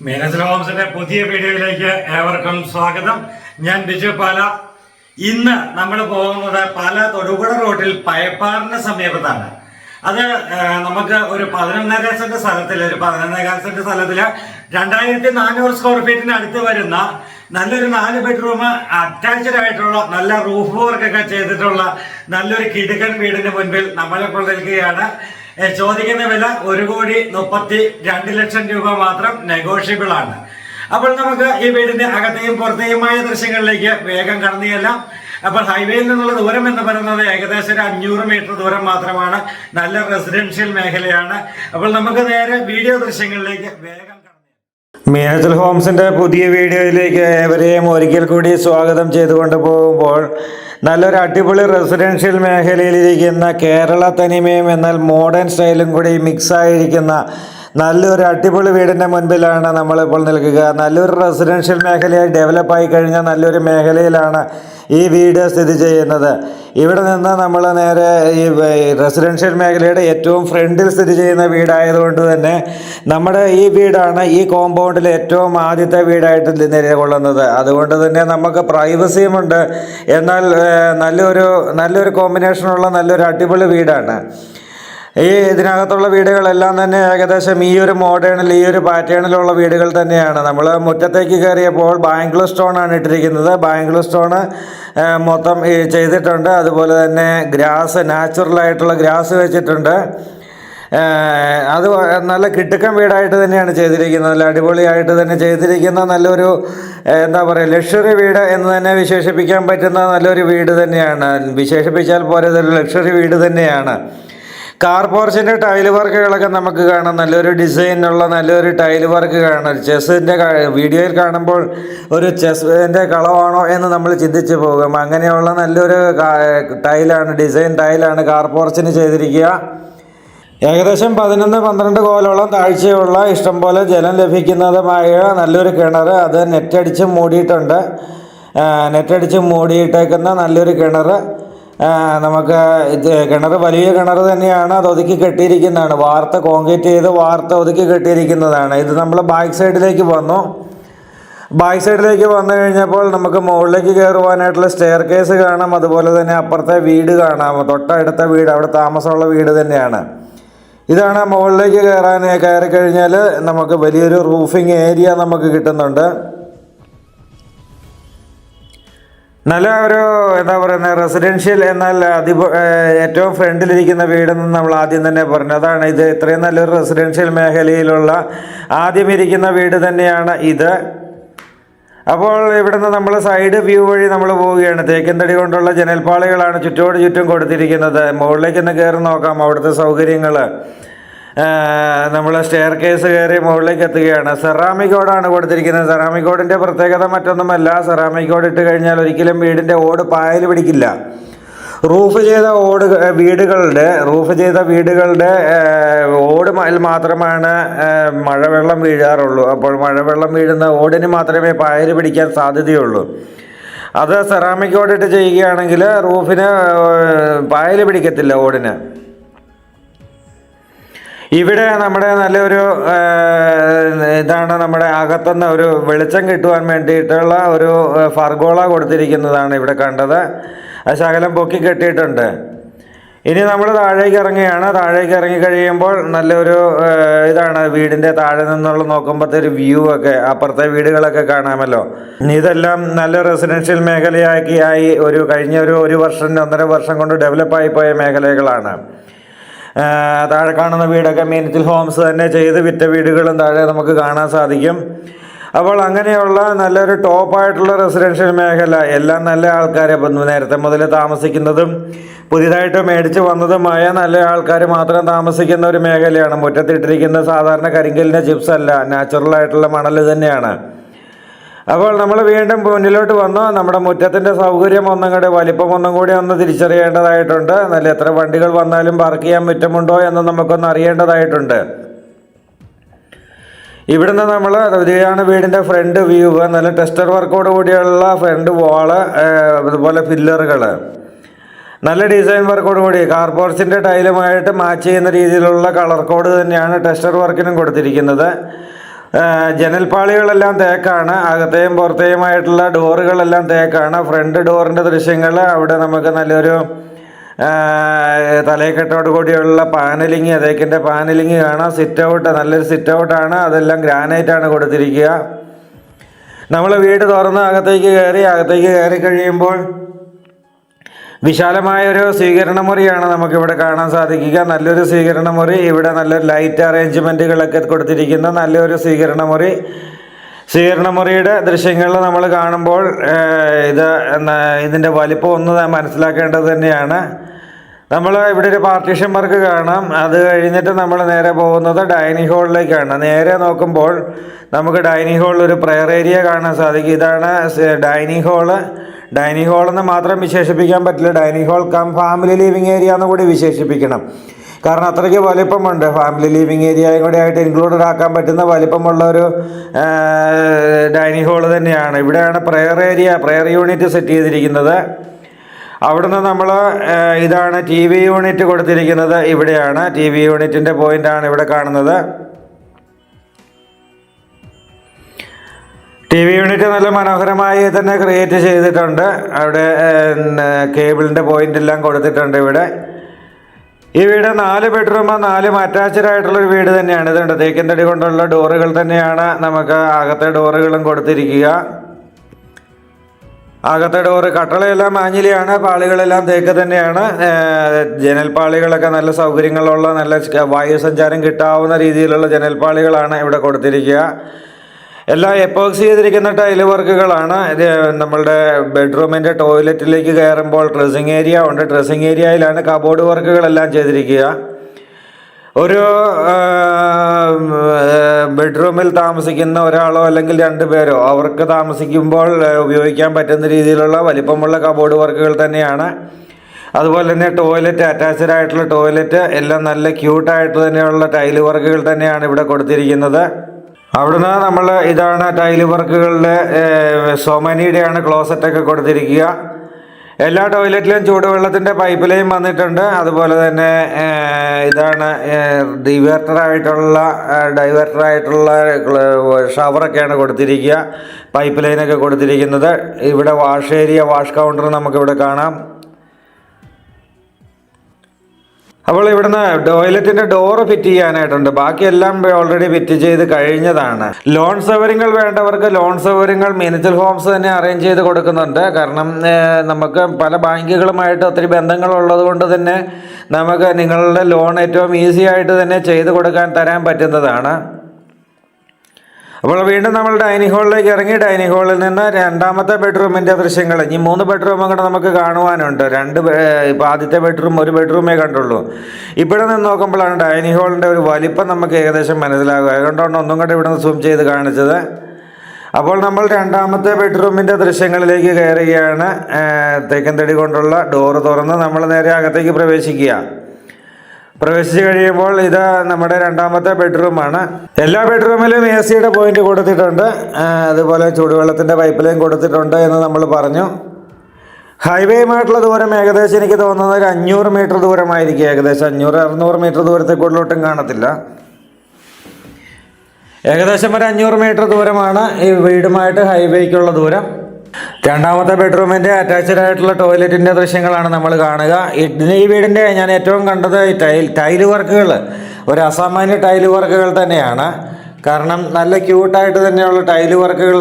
മീനച്ചൽ പുതിയ വീഡിയോയിലേക്ക് ഏവർക്കും സ്വാഗതം. ഞാൻ ബിജു പാല. ഇന്ന് നമ്മൾ പോകുന്നത് പാല തൊടുപുഴ റോഡിൽ പയപ്പാറിന് സമീപത്താണ്. അത് നമുക്ക് ഒരു പതിനൊന്നര സെന്റ് സ്ഥലത്തിൽ ഒരു പതിനൊന്നേകാൽ സെന്റ് സ്ഥലത്തിൽ രണ്ടായിരത്തി നാനൂറ് സ്ക്വയർ ഫീറ്റിന് അടുത്ത് വരുന്ന നല്ലൊരു നാല് ബെഡ്റൂം അറ്റാച്ച്ഡ് ആയിട്ടുള്ള നല്ല റൂഫ് വർക്ക് ഒക്കെ ചെയ്തിട്ടുള്ള നല്ലൊരു കിടുക്കൻ വീടിന് മുൻപിൽ നമ്മളിപ്പോൾ നിൽക്കുകയാണ്. ഏ, ചോദിക്കുന്ന വില ഒരു കോടി മുപ്പത്തി രണ്ട് ലക്ഷം രൂപ മാത്രം നെഗോഷ്യബിൾ ആണ്. അപ്പോൾ നമുക്ക് ഈ വീടിന്റെ അകത്തെയും പുറത്തെയുമായ ദൃശ്യങ്ങളിലേക്ക് വേഗം കടന്നു ചെല്ലാം. അപ്പോൾ ഹൈവേയിൽ നിന്നുള്ള ദൂരം എന്ന് പറയുന്നത് ഏകദേശം ഒരു അഞ്ഞൂറ് മീറ്റർ ദൂരം മാത്രമാണ്. നല്ല റെസിഡൻഷ്യൽ മേഖലയാണ്. അപ്പോൾ നമുക്ക് നേരെ വീഡിയോ ദൃശ്യങ്ങളിലേക്ക് വേഗം മീനച്ചൽ ഹോംസിന്റെ പുതിയ വീഡിയോയിലേക്ക് ഏവരെയും ഒരിക്കൽ കൂടി സ്വാഗതം ചെയ്തുകൊണ്ട് പോകുമ്പോൾ നല്ലൊരു അടിപൊളി റെസിഡൻഷ്യൽ മേഖലയിലിരിക്കുന്ന കേരള തനിമയും എന്നാൽ മോഡേൺ സ്റ്റൈലും കൂടി മിക്സ് ആയിരിക്കുന്ന നല്ലൊരു അടിപൊളി വീടിന്റെ മുൻപിലാണ് നമ്മളിപ്പോൾ നിൽക്കുക. നല്ലൊരു റെസിഡൻഷ്യൽ മേഖലയായി ഡെവലപ്പായി കഴിഞ്ഞ നല്ലൊരു മേഖലയിലാണ് ഈ വീട് സ്ഥിതി ചെയ്യുന്നത്. ഇവിടെ നിന്ന് നമ്മൾ നേരെ ഈ റെസിഡൻഷ്യൽ മേഖലയുടെ ഏറ്റവും ഫ്രണ്ടിൽ സ്ഥിതി ചെയ്യുന്ന വീടായതുകൊണ്ട് തന്നെ നമ്മുടെ ഈ വീടാണ് ഈ കോമ്പൗണ്ടിലെ ഏറ്റവും ആദ്യത്തെ വീടായിട്ട് നിലകൊള്ളുന്നത്. അതുകൊണ്ട് തന്നെ നമുക്ക് പ്രൈവസിയുമുണ്ട് എന്നാൽ നല്ലൊരു നല്ലൊരു കോമ്പിനേഷനുള്ള നല്ലൊരു അടിപൊളി വീടാണ്. ഈ ഇതിനകത്തുള്ള വീടുകളെല്ലാം തന്നെ ഏകദേശം ഈ ഒരു മോഡേണിൽ ഈ ഒരു പാറ്റേണിലുള്ള വീടുകൾ തന്നെയാണ്. നമ്മൾ മുറ്റത്തേക്ക് കയറിയപ്പോൾ ബാംഗ്ലൂർ സ്റ്റോൺ ആണ് ഇട്ടിരിക്കുന്നത്. ബാംഗ്ലൂർ സ്റ്റോൺ മൊത്തം ചെയ്തിട്ടുണ്ട്. അതുപോലെ തന്നെ ഗ്രാസ് നാച്ചുറൽ ആയിട്ടുള്ള ഗ്രാസ് വെച്ചിട്ടുണ്ട്. അത് നല്ല കിട്ടുക്കൻ വീടായിട്ട് തന്നെയാണ് ചെയ്തിരിക്കുന്നത്. നല്ല അടിപൊളിയായിട്ട് തന്നെ ചെയ്തിരിക്കുന്ന നല്ലൊരു എന്താ പറയുക ലക്ഷറി വീട് എന്ന് തന്നെ വിശേഷിപ്പിക്കാൻ പറ്റുന്ന നല്ലൊരു വീട് തന്നെയാണ്. വിശേഷിപ്പിച്ചാൽ പോലെ ഇതൊരു ലക്ഷറി വീട് തന്നെയാണ്. കാർ പോർച്ചിന്റെ ടൈൽ വർക്കുകളൊക്കെ നമുക്ക് കാണാം. നല്ലൊരു ഡിസൈനുള്ള നല്ലൊരു ടൈൽ വർക്ക് കാണാം. ചെസ്സിന്റെ വീഡിയോയിൽ കാണുമ്പോൾ ഒരു ചെസ്സിന്റെ കളവാണോ എന്ന് നമ്മൾ ചിന്തിച്ചു പോകും. അങ്ങനെയുള്ള നല്ലൊരു ടൈലാണ് ഡിസൈൻ ടൈലാണ് കാർ പോർച്ചിന് ചെയ്തിരിക്കുക. ഏകദേശം പതിനൊന്ന് പന്ത്രണ്ട് കോലോളം താഴ്ചയുള്ള ഇഷ്ടംപോലെ ജലം ലഭിക്കുന്നതുമായ നല്ലൊരു കിണർ അത് നെറ്റടിച്ച് മൂടിയിട്ടുണ്ട്. നെറ്റടിച്ച് മൂടിയിട്ടേക്കുന്ന നല്ലൊരു കിണർ. നമുക്ക് കിണർ വലിയ കിണർ തന്നെയാണ് അത് ഒതുക്കി കെട്ടിയിരിക്കുന്നതാണ്. വാർത്ത കോൺക്രീറ്റ് ചെയ്ത് വാർത്ത ഒതുക്കി കെട്ടിയിരിക്കുന്നതാണ്. ഇത് നമ്മൾ ബാക്ക് സൈഡിലേക്ക് വന്നു. ബാക്ക് സൈഡിലേക്ക് വന്നു കഴിഞ്ഞപ്പോൾ നമുക്ക് മുകളിലേക്ക് കയറുവാനായിട്ടുള്ള സ്റ്റെയർ കേസ് കാണാം. അതുപോലെ തന്നെ അപ്പുറത്തെ വീട് കാണാം. തൊട്ടടുത്ത വീട് അവിടെ താമസമുള്ള വീട് തന്നെയാണ്. ഇതാണ് മുകളിലേക്ക് കയറാൻ കയറി കഴിഞ്ഞാൽ നമുക്ക് വലിയൊരു റൂഫിംഗ് ഏരിയ നമുക്ക് കിട്ടുന്നുണ്ട്. നല്ല ഒരു എന്താ പറയുന്നത് റെസിഡൻഷ്യൽ എന്നാൽ അതി ഏറ്റവും ഫ്രണ്ടിലിരിക്കുന്ന വീടെന്ന് നമ്മൾ ആദ്യം തന്നെ പറഞ്ഞു. അതാണ് ഇത് ഇത്രയും നല്ലൊരു റെസിഡൻഷ്യൽ മേഖലയിലുള്ള ആദ്യം ഇരിക്കുന്ന വീട് തന്നെയാണ് ഇത്. അപ്പോൾ ഇവിടുന്ന് നമ്മൾ സൈഡ് വ്യൂ വഴി നമ്മൾ പോവുകയാണ്. തേക്കിൻതടി കൊണ്ടുള്ള ജനൽപ്പാളികളാണ് ചുറ്റോട് ചുറ്റും കൊടുത്തിരിക്കുന്നത്. മുകളിലേക്ക് ഒന്ന് കയറി നോക്കാം അവിടുത്തെ സൗകര്യങ്ങൾ നമ്മൾ സ്റ്റെയർ കേസ് കയറി മുകളിലേക്ക് എത്തുകയാണ്. സെറാമിക് ഓടാണ് കൊടുത്തിരിക്കുന്നത്. സെറാമിക് പ്രത്യേകത മറ്റൊന്നുമല്ല. സെറാമിക് ഇട്ട് കഴിഞ്ഞാൽ ഒരിക്കലും വീടിന്റെ ഓട് പായൽ പിടിക്കില്ല. റൂഫ് ചെയ്ത ഓട് വീടുകളുടെ റൂഫ് ചെയ്ത വീടുകളുടെ ഓട് മാത്രമാണ് മഴവെള്ളം വീഴാറുള്ളൂ. അപ്പോൾ മഴവെള്ളം വീഴുന്ന ഓടിന് മാത്രമേ പായൽ പിടിക്കാൻ സാധ്യതയുള്ളൂ. അത് സെറാമിക് ഓടിട്ട് ചെയ്യുകയാണെങ്കിൽ റൂഫിന് പായൽ പിടിക്കത്തില്ല ഓടിന്. ഇവിടെ നമ്മുടെ നല്ലൊരു ഇതാണ് നമ്മുടെ അകത്തുനിന്ന് ഒരു വെളിച്ചം കിട്ടുവാൻ വേണ്ടിയിട്ടുള്ള ഒരു ഫർഗോള കൊടുത്തിരിക്കുന്നതാണ് ഇവിടെ കണ്ടത്. ശകലം പൊക്കി കെട്ടിയിട്ടുണ്ട്. ഇനി നമ്മൾ താഴേക്ക് ഇറങ്ങുകയാണ്. താഴേക്ക് ഇറങ്ങി കഴിയുമ്പോൾ നല്ലൊരു ഇതാണ് വീടിന്റെ താഴെ നിന്നുള്ള നോക്കുമ്പോഴത്തെ ഒരു വ്യൂ ഒക്കെ അപ്പുറത്തെ വീടുകളൊക്കെ കാണാമല്ലോ. ഇതെല്ലാം നല്ല റെസിഡൻഷ്യൽ മേഖലയാക്കിയായി ഒരു കഴിഞ്ഞ ഒരു ഒരു വർഷം ഒന്നര വർഷം കൊണ്ട് ഡെവലപ്പായി പോയ മേഖലകളാണ്. താഴെ കാണുന്ന വീടൊക്കെ മീനത്തിൽ ഹോംസ് തന്നെ ചെയ്ത് വിറ്റ വീടുകളും താഴെ നമുക്ക് കാണാൻ സാധിക്കും. അപ്പോൾ അങ്ങനെയുള്ള നല്ലൊരു ടോപ്പായിട്ടുള്ള റെസിഡൻഷ്യൽ മേഖല എല്ലാം നല്ല ആൾക്കാരെ നേരത്തെ മുതൽ താമസിക്കുന്നതും പുതിയതായിട്ട് മേടിച്ച് വന്നതുമായ നല്ല ആൾക്കാർ മാത്രം താമസിക്കുന്ന ഒരു മേഖലയാണ്. മുറ്റത്തിട്ടിരിക്കുന്ന സാധാരണ കരിങ്കലിന്റെ ചിപ്സ് അല്ല നാച്ചുറൽ ആയിട്ടുള്ള മണൽ തന്നെയാണ്. അപ്പോൾ നമ്മൾ വീണ്ടും മുന്നിലോട്ട് വന്നു. നമ്മുടെ മുറ്റത്തിന്റെ സൗകര്യം ഒന്നും കൂടി വലിപ്പം ഒന്നും കൂടി ഒന്ന് തിരിച്ചറിയേണ്ടതായിട്ടുണ്ട്. നല്ല എത്ര വണ്ടികൾ വന്നാലും പാർക്ക് ചെയ്യാൻ മുറ്റമുണ്ടോ എന്ന് നമുക്കൊന്ന് അറിയേണ്ടതായിട്ടുണ്ട്. ഇവിടുന്ന് നമ്മൾ ഇതാണ് വീടിന്റെ ഫ്രണ്ട് വ്യൂ നല്ല ടെസ്റ്റർ വർക്കോട് കൂടിയുള്ള ഫ്രണ്ട് വാൾ അതുപോലെ പില്ലറുകൾ നല്ല ഡിസൈൻ വർക്കോട് കൂടി. കാർപോർച്ചിന്റെ ടൈലുമായിട്ട് മാച്ച് ചെയ്യുന്ന രീതിയിലുള്ള കളർ കോഡ് തന്നെയാണ് ടെസ്റ്റർ വർക്കിനും കൊടുത്തിരിക്കുന്നത്. ജനൽപ്പാളികളെല്ലാം തേക്കാണ്. അകത്തെയും പുറത്തെയുമായിട്ടുള്ള ഡോറുകളെല്ലാം തേക്കാണ്. ഫ്രണ്ട് ഡോറിന്റെ ദൃശ്യങ്ങൾ അവിടെ നമുക്ക് നല്ലൊരു തലയക്കെട്ടോട് കൂടിയുള്ള പാനലിങ് തേക്കിന്റെ പാനലിങ് കാണാം. സിറ്റ് ഔട്ട് നല്ലൊരു സിറ്റ് ഔട്ടാണ് അതെല്ലാം ഗ്രാനൈറ്റാണ് കൊടുത്തിരിക്കുക. നമ്മൾ വീട് തുറന്ന് അകത്തേക്ക് കയറി അകത്തേക്ക് കയറി കഴിയുമ്പോൾ വിശാലമായ ഒരു സ്വീകരണ മുറിയാണ് നമുക്കിവിടെ കാണാൻ സാധിക്കുക. നല്ലൊരു സ്വീകരണ മുറി. ഇവിടെ നല്ലൊരു ലൈറ്റ് അറേഞ്ച്മെന്റുകളൊക്കെ കൊടുത്തിരിക്കുന്ന. നല്ലൊരു സ്വീകരണ മുറി. സ്വീകരണ മുറിയുടെ ദൃശ്യങ്ങൾ നമ്മൾ കാണുമ്പോൾ ഇത് ഇതിന്റെ വലിപ്പം ഒന്ന് മനസ്സിലാക്കേണ്ടത് തന്നെയാണ്. നമ്മൾ ഇവിടെ ഒരു പാർട്ടീഷൻ വർക്ക് കാണാം. അത് കഴിഞ്ഞിട്ട് നമ്മൾ നേരെ പോകുന്നത് ഡൈനിങ് ഹാളിലേക്കാണ് നേരെ നോക്കുമ്പോൾ നമുക്ക് ഡൈനിങ് ഹാളിൽ ഒരു പ്രയർ ഏരിയ കാണാൻ സാധിക്കും. ഇതാണ് ഡൈനിങ് ഹാൾ ഡൈനിങ് ഹാൾ എന്ന് മാത്രം വിശേഷിപ്പിക്കാൻ പറ്റില്ല. Dining hall cum family living area എന്ന് കൂടി വിശേഷിപ്പിക്കണം. കാരണം അത്രയ്ക്ക് വലിപ്പമുണ്ട്. ഫാമിലി ലിവിങ് ഏരിയയും കൂടി ആയിട്ട് ഇൻക്ലൂഡഡ് ആക്കാൻ പറ്റുന്ന വലിപ്പമുള്ള ഒരു ഡൈനിങ് ഹാൾ തന്നെയാണ്. ഇവിടെയാണ് prayer area prayer unit set ചെയ്തിരിക്കുന്നത്. അവിടുന്ന് നമ്മൾ ഇതാണ് ടി വി യൂണിറ്റ് കൊടുത്തിരിക്കുന്നത്. ഇവിടെയാണ് ടി വി യൂണിറ്റിന്റെ പോയിന്റാണ് ഇവിടെ കാണുന്നത്. ടി വി യൂണിറ്റ് നല്ല മനോഹരമായി തന്നെ ക്രിയേറ്റ് ചെയ്തിട്ടുണ്ട്. അവിടെ കേബിളിന്റെ പോയിന്റ് എല്ലാം കൊടുത്തിട്ടുണ്ട് ഇവിടെ. ഈ വീട് നാല് ബെഡ്റൂം നാലും അറ്റാച്ച്ഡ് ആയിട്ടുള്ള ഒരു വീട് തന്നെയാണ്. ഇതുണ്ട് തേക്കിൻ കൊണ്ടുള്ള ഡോറുകൾ തന്നെയാണ് നമുക്ക് അകത്തെ ഡോറുകളും കൊടുത്തിരിക്കുക. അകത്തെ ഡോറ് കട്ടളയെല്ലാം മാഞ്ഞിലിയാണ് പാളികളെല്ലാം തേക്ക് തന്നെയാണ്. ജനൽ ജനൽപ്പാളികളൊക്കെ നല്ല സൗകര്യങ്ങളുള്ള നല്ല വായുസഞ്ചാരം വായു സഞ്ചാരം കിട്ടാവുന്ന രീതിയിലുള്ള ജനൽപ്പാളികളാണ് ഇവിടെ കൊടുത്തിരിക്കുക. എല്ലാം എപ്പോക്സി ചെയ്തിരിക്കുന്ന ടൈൽ വർക്കുകളാണ് ഇത് നമ്മളുടെ ബെഡ്റൂമിന്റെ ടോയ്ലറ്റിലേക്ക് കയറുമ്പോൾ ഡ്രസ്സിങ് ഏരിയ ഉണ്ട്. ഡ്രസ്സിങ് ഏരിയയിലാണ് കബോർഡ് വർക്കുകളെല്ലാം ചെയ്തിരിക്കുക. ഒരു ബെഡ്റൂമിൽ താമസിക്കുന്ന ഒരാളോ അല്ലെങ്കിൽ രണ്ട് പേരോ അവർക്ക് താമസിക്കുമ്പോൾ ഉപയോഗിക്കാൻ പറ്റുന്ന രീതിയിലുള്ള വലിപ്പമുള്ള കബോർഡ് വർക്കുകൾ തന്നെയാണ്. അതുപോലെ തന്നെ ടോയ്ലറ്റ് അറ്റാച്ച്ഡ് ആയിട്ടുള്ള ടോയ്ലറ്റ് എല്ലാം നല്ല ക്യൂട്ടായിട്ട് തന്നെയുള്ള ടൈൽ വർക്കുകൾ തന്നെയാണ് ഇവിടെ കൊടുത്തിരിക്കുന്നത്. അവിടുന്ന് നമ്മൾ ഇതാണ് ടൈൽ വർക്കുകളുടെ സോമനിയുടെയാണ് ക്ലോസറ്റൊക്കെ കൊടുത്തിരിക്കുക. എല്ലാ ടോയ്ലറ്റിലും ചൂടുവെള്ളത്തിന്റെ പൈപ്പ് ലൈൻ വന്നിട്ടുണ്ട്. അതുപോലെ തന്നെ ഇതാണ് ഡിവേർട്ടറായിട്ടുള്ള ഡൈവേർട്ടറായിട്ടുള്ള ഷവറൊക്കെയാണ് കൊടുത്തിരിക്കുക. പൈപ്പ് ലൈനൊക്കെ കൊടുത്തിരിക്കുന്നത്. ഇവിടെ വാഷ് ഏരിയ വാഷ് കൗണ്ടർ നമുക്കിവിടെ കാണാം. അപ്പോൾ ഇവിടുന്ന് ടോയ്ലറ്റിന്റെ ഡോറ് ഫിറ്റ് ചെയ്യാനായിട്ടുണ്ട്. ബാക്കിയെല്ലാം ഓൾറെഡി ഫിറ്റ് ചെയ്ത് കഴിഞ്ഞതാണ്. ലോൺ സൗകര്യങ്ങൾ വേണ്ടവർക്ക് ലോൺ സൗകര്യങ്ങൾ മിനിച്ചൽ ഹോംസ് തന്നെ അറേഞ്ച് ചെയ്ത് കൊടുക്കുന്നുണ്ട്. കാരണം നമുക്ക് പല ബാങ്കുകളുമായിട്ട് ഒത്തിരി ബന്ധങ്ങളുള്ളത് കൊണ്ട് തന്നെ നമുക്ക് നിങ്ങളുടെ ലോൺ ഏറ്റവും ഈസി ആയിട്ട് തന്നെ ചെയ്ത് കൊടുക്കാൻ തരാൻ പറ്റുന്നതാണ്. അപ്പോൾ വീണ്ടും നമ്മൾ ഡൈനിങ് ഹാളിലേക്ക് ഇറങ്ങി. ഡൈനിങ് ഹാളിൽ നിന്ന് രണ്ടാമത്തെ ബെഡ്റൂമിന്റെ ദൃശ്യങ്ങൾ. ഇനി മൂന്ന് ബെഡ്റൂമും കൂടെ നമുക്ക് കാണുവാനുണ്ട്. രണ്ട് ഇപ്പോൾ ആദ്യത്തെ ബെഡ്റൂം ഒരു ബെഡ്റൂമേ കണ്ടുള്ളൂ. ഇവിടെ നിന്ന് നോക്കുമ്പോഴാണ് ഡൈനിങ് ഹാളിന്റെ ഒരു വലിപ്പം നമുക്ക് ഏകദേശം മനസ്സിലാകുക. അതുകൊണ്ടാണ് ഒന്നും കൂടെ ഇവിടെ നിന്ന് സൂം ചെയ്ത് കാണിച്ചത്. അപ്പോൾ നമ്മൾ രണ്ടാമത്തെ ബെഡ്റൂമിന്റെ ദൃശ്യങ്ങളിലേക്ക് കയറുകയാണ്. തേക്കൻ തടി കൊണ്ടുള്ള ഡോറ് തുറന്ന് നമ്മൾ നേരെ അകത്തേക്ക് പ്രവേശിക്കുക. പ്രവേശിച്ച് കഴിയുമ്പോൾ ഇത് നമ്മുടെ രണ്ടാമത്തെ ബെഡ്റൂമാണ്. എല്ലാ ബെഡ്റൂമിലും എ സിയുടെ പോയിന്റ് കൊടുത്തിട്ടുണ്ട്. അതുപോലെ ചൂടുവെള്ളത്തിന്റെ പൈപ്പ് ലൈൻ കൊടുത്തിട്ടുണ്ട് എന്ന് നമ്മൾ പറഞ്ഞു. ഹൈവേയുമായിട്ടുള്ള ദൂരം ഏകദേശം എനിക്ക് തോന്നുന്നത് ഒരു അഞ്ഞൂറ് മീറ്റർ ദൂരമായിരിക്കും. ഏകദേശം അഞ്ഞൂറ് അറുന്നൂറ് മീറ്റർ ദൂരത്തെ കൂടുതലോട്ടും കാണത്തില്ല. ഏകദേശം ഒരു അഞ്ഞൂറ് മീറ്റർ ദൂരമാണ് ഈ വീടുമായിട്ട് ഹൈവേക്കുള്ള ദൂരം. രണ്ടാമത്തെ ബെഡ്റൂമിന്റെ അറ്റാച്ച്ഡ് ആയിട്ടുള്ള ടോയ്ലറ്റിന്റെ ദൃശ്യങ്ങളാണ് നമ്മൾ കാണുക. ഈ വീടിന്റെ ഞാൻ ഏറ്റവും കണ്ടത് ടൈൽ ടൈൽ വർക്കുകൾ ഒരു അസാമാന്യ ടൈൽ വർക്കുകൾ തന്നെയാണ്. കാരണം നല്ല ക്യൂട്ടായിട്ട് തന്നെയുള്ള ടൈൽ വർക്കുകൾ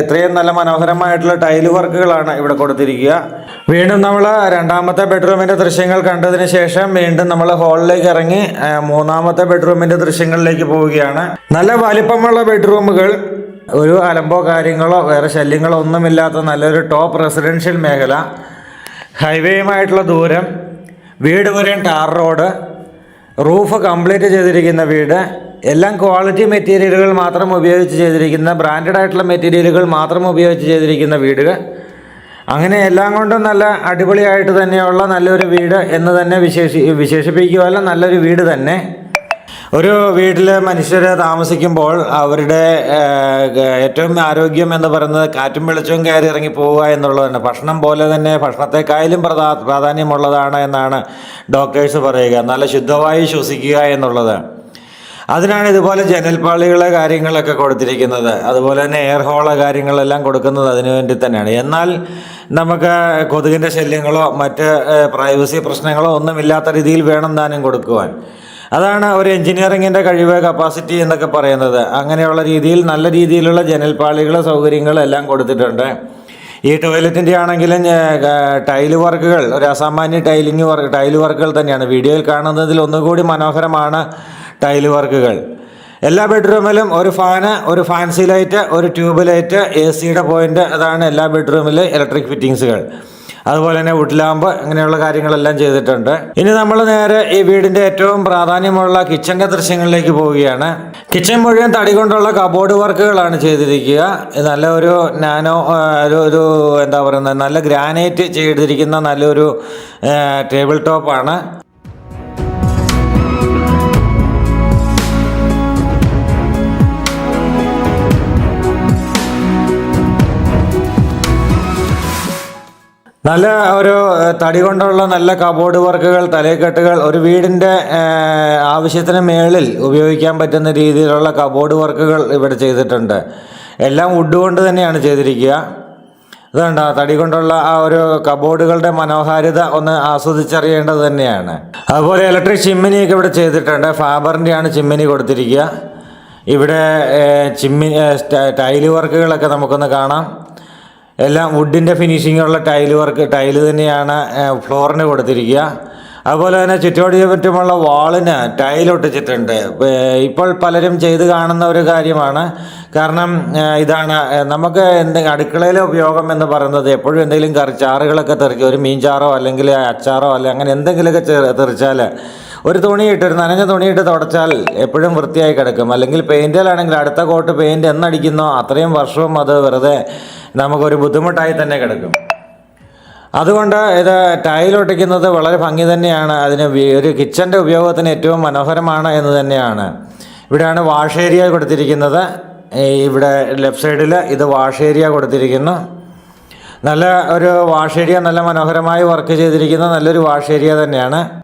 ഇത്രയും നല്ല മനോഹരമായിട്ടുള്ള ടൈൽ വർക്കുകളാണ് ഇവിടെ കൊടുത്തിരിക്കുക. വീണ്ടും നമ്മൾ രണ്ടാമത്തെ ബെഡ്റൂമിന്റെ ദൃശ്യങ്ങൾ കണ്ടതിന് ശേഷം വീണ്ടും നമ്മൾ ഹാളിലേക്ക് ഇറങ്ങി മൂന്നാമത്തെ ബെഡ്റൂമിന്റെ ദൃശ്യങ്ങളിലേക്ക് പോവുകയാണ്. നല്ല വലിപ്പമുള്ള ബെഡ്റൂമുകൾ. ഒരു അലമ്പോ കാര്യങ്ങളോ വേറെ ശല്യങ്ങളോ ഒന്നുമില്ലാത്ത നല്ലൊരു ടോപ്പ് റെസിഡൻഷ്യൽ മേഖല. ഹൈവേയുമായിട്ടുള്ള ദൂരം വീട് വരെയും ടാർ റോഡ് റൂഫ് കംപ്ലീറ്റ് ചെയ്തിരിക്കുന്ന വീട് എല്ലാം ക്വാളിറ്റി മെറ്റീരിയലുകൾ മാത്രം ഉപയോഗിച്ച് ചെയ്തിരിക്കുന്ന ബ്രാൻഡഡ് ആയിട്ടുള്ള മെറ്റീരിയലുകൾ മാത്രം ഉപയോഗിച്ച് ചെയ്തിരിക്കുന്ന വീടുകൾ. അങ്ങനെ എല്ലാം കൊണ്ടും നല്ല അടിപൊളിയായിട്ട് തന്നെയുള്ള നല്ലൊരു വീട് എന്ന് തന്നെ വിശേഷി വിശേഷിപ്പിക്കുമല്ല നല്ലൊരു വീട് തന്നെ. ഒരു വീട്ടിൽ മനുഷ്യർ താമസിക്കുമ്പോൾ അവരുടെ ഏറ്റവും ആരോഗ്യം എന്ന് പറയുന്നത് കാറ്റും വെളിച്ചവും കയറി ഇറങ്ങി പോവുക എന്നുള്ളതാണ്. ഭക്ഷണം പോലെ തന്നെ ഭക്ഷണത്തെക്കായാലും പ്രധാ പ്രാധാന്യമുള്ളതാണ് എന്നാണ് ഡോക്ടേഴ്സ് പറയുക. നല്ല ശുദ്ധമായി ശ്വസിക്കുക എന്നുള്ളത്. അതിനാണ് ഇതുപോലെ ജനൽപ്പാളികളെ കാര്യങ്ങളൊക്കെ കൊടുത്തിരിക്കുന്നത്. അതുപോലെ തന്നെ എയർ ഹോൾ കാര്യങ്ങളെല്ലാം കൊടുക്കുന്നത് അതിനു വേണ്ടി തന്നെയാണ്. എന്നാൽ നമുക്ക് കൊതുകിന്റെ ശല്യങ്ങളോ മറ്റ് പ്രൈവസി പ്രശ്നങ്ങളോ ഒന്നുമില്ലാത്ത രീതിയിൽ വേണം താനും കൊടുക്കുവാൻ. അതാണ് ഒരു എഞ്ചിനീയറിങ്ങിന്റെ കഴിവ് കപ്പാസിറ്റി എന്നൊക്കെ പറയുന്നത്. അങ്ങനെയുള്ള രീതിയിൽ നല്ല രീതിയിലുള്ള ജനൽപ്പാളികൾ സൗകര്യങ്ങളെല്ലാം കൊടുത്തിട്ടുണ്ട്. ഈ ടോയ്ലറ്റിന്റെ ആണെങ്കിലും ടൈൽ വർക്കുകൾ ഒരു അസാമാന്യ ടൈലിംഗ് വർക്ക് ടൈൽ വർക്കുകൾ തന്നെയാണ്. വീഡിയോയിൽ കാണുന്നതിൽ ഒന്നുകൂടി മനോഹരമാണ് ടൈൽ വർക്കുകൾ. എല്ലാ ബെഡ്റൂമിലും ഒരു ഫാന് ഒരു ഫാൻസി ലൈറ്റ് ഒരു ട്യൂബ് ലൈറ്റ് എ സിയുടെ പോയിന്റ് അതാണ് എല്ലാ ബെഡ്റൂമിലെ ഇലക്ട്രിക് ഫിറ്റിങ്സുകൾ അതുപോലെ തന്നെ വുഡ്ലാമ്പ് അങ്ങനെയുള്ള കാര്യങ്ങളെല്ലാം ചെയ്തിട്ടുണ്ട്. ഇനി നമ്മൾ നേരെ ഈ വീടിന്റെ ഏറ്റവും പ്രാധാന്യമുള്ള കിച്ചന്റെ ദൃശ്യങ്ങളിലേക്ക് പോവുകയാണ്. കിച്ചൻ മുഴുവൻ തടി കൊണ്ടുള്ള കബോർഡ് വർക്കുകളാണ് ചെയ്തിരിക്കുക. നല്ല ഒരു നാനോ ഒരു ഒരു എന്താ പറയുന്നത് നല്ല ഗ്രാനൈറ്റ് ചെയ്തിരിക്കുന്ന നല്ലൊരു ടേബിൾ ടോപ്പാണ് നല്ല ഒരു തടി കൊണ്ടുള്ള നല്ല കബോർഡ് വർക്കുകൾ തലക്കെട്ടുകൾ ഒരു വീടിന്റെ ആവശ്യത്തിന് മേളിൽ ഉപയോഗിക്കാൻ പറ്റുന്ന രീതിയിലുള്ള കബോർഡ് വർക്കുകൾ ഇവിടെ ചെയ്തിട്ടുണ്ട്. എല്ലാം വുഡ് കൊണ്ട് തന്നെയാണ് ചെയ്തിരിക്കുക. അതുകൊണ്ട് തടി കൊണ്ടുള്ള ആ ഒരു കബോർഡുകളുടെ മനോഹാരിത ഒന്ന് ആസ്വദിച്ചറിയേണ്ടത് തന്നെയാണ്. അതുപോലെ ഇലക്ട്രിക് ചിമ്മിനിയൊക്കെ ഇവിടെ ചെയ്തിട്ടുണ്ട്. ഫാബറിന്റെയാണ് ചിമ്മിനി കൊടുത്തിരിക്കുക. ഇവിടെ ചിമ്മിനി ചിമ്മി ടൈൽ വർക്കുകളൊക്കെ നമുക്കൊന്ന് കാണാം. എല്ലാം വുഡിന്റെ ഫിനിഷിങ്ങുള്ള ടൈൽ വർക്ക് ടൈൽ തന്നെയാണ് ഫ്ലോറിന് കൊടുത്തിരിക്കുക. അതുപോലെ തന്നെ ചുറ്റോടി ചുറ്റുമുള്ള വാളിന് ടൈലൊട്ടിച്ചിട്ടുണ്ട് ഇപ്പോൾ പലരും ചെയ്ത് കാണുന്ന ഒരു കാര്യമാണ്. കാരണം ഇതാണ് നമുക്ക് എന്തെങ്കിലും അടുക്കളയിലെ ഉപയോഗം എന്ന് പറയുന്നത് എപ്പോഴും എന്തെങ്കിലും കറി ചാറുകളൊക്കെ തെറിക്കുക ഒരു മീൻചാറോ അല്ലെങ്കിൽ അച്ചാറോ അല്ലെങ്കിൽ അങ്ങനെ എന്തെങ്കിലുമൊക്കെ തെറിച്ചാൽ ഒരു തുണിയിട്ട് ഒരു നനഞ്ഞ തുണിയിട്ട് തുടച്ചാൽ എപ്പോഴും വൃത്തിയായി കിടക്കും. അല്ലെങ്കിൽ പെയിന്റിലാണെങ്കിൽ അടുത്ത കോട്ട് പെയിന്റ് എന്നടിക്കുന്നോ. അത്രയും വർഷവും അത് വെറുതെ നമുക്കൊരു ബുദ്ധിമുട്ടായി തന്നെ കിടക്കും. അതുകൊണ്ട് ഇത് ടൈൽ ഒട്ടിക്കുന്നത് വളരെ ഭംഗി തന്നെയാണ്. അതിന് ഒരു കിച്ചന്റെ ഉപയോഗത്തിന് ഏറ്റവും മനോഹരമാണ് എന്ന് തന്നെയാണ്. ഇവിടെയാണ് വാഷ് ഏരിയ കൊടുത്തിരിക്കുന്നത്. ഇവിടെ ലെഫ്റ്റ് സൈഡിൽ ഇത് വാഷ് ഏരിയ കൊടുത്തിരിക്കുന്നു. നല്ല ഒരു വാഷ് ഏരിയ നല്ല മനോഹരമായി വർക്ക് ചെയ്തിരിക്കുന്ന നല്ലൊരു വാഷ് ഏരിയ തന്നെയാണ്.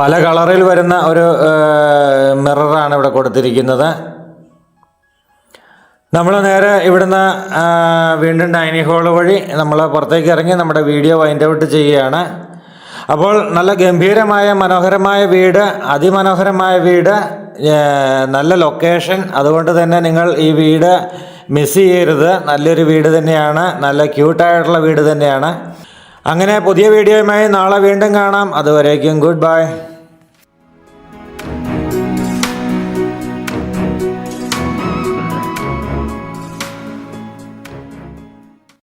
പല കളറിൽ വരുന്ന ഒരു മിററാണ് ഇവിടെ കൊടുത്തിരിക്കുന്നത്. നമ്മൾ നേരെ ഇവിടുന്ന് വീണ്ടും ഡൈനിങ് ഹാൾ വഴി നമ്മൾ പുറത്തേക്ക് ഇറങ്ങി നമ്മുടെ വീഡിയോ വൈൻഡ് ഔട്ട് ചെയ്യുകയാണ്. അപ്പോൾ നല്ല ഗംഭീരമായ മനോഹരമായ വീട് അതിമനോഹരമായ വീട് നല്ല ലൊക്കേഷൻ അതുകൊണ്ട് തന്നെ നിങ്ങൾ ഈ വീട് മിസ് ചെയ്യരുത്. നല്ലൊരു വീട് തന്നെയാണ്. നല്ല ക്യൂട്ടായിട്ടുള്ള വീട് തന്നെയാണ്. അങ്ങനെ പുതിയ വീഡിയോയുമായി നാളെ വീണ്ടും കാണാം. അതുവരേക്കും ഗുഡ് ബൈ.